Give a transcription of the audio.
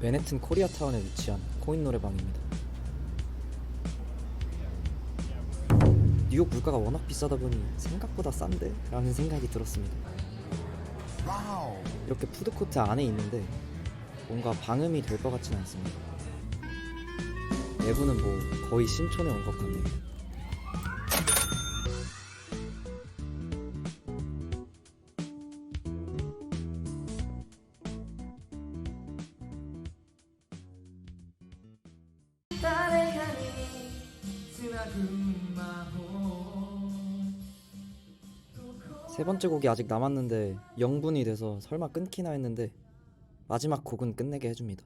맨해튼 코리아타운에 위치한 코인 노래방입니다. 뉴욕 물가가 워낙 비싸다 보니 생각보다 싼데? 라는 생각이 들었습니다. 이렇게 푸드코트 안에 있는데 뭔가 방음이 될 것 같진 않습니다. 내부는 뭐 거의 신촌에 온 것 같네요. 세 번째 곡이 아직 남았는데 0분이 돼서 설마 끊기나 했는데 마지막 곡은 끝내게 해줍니다.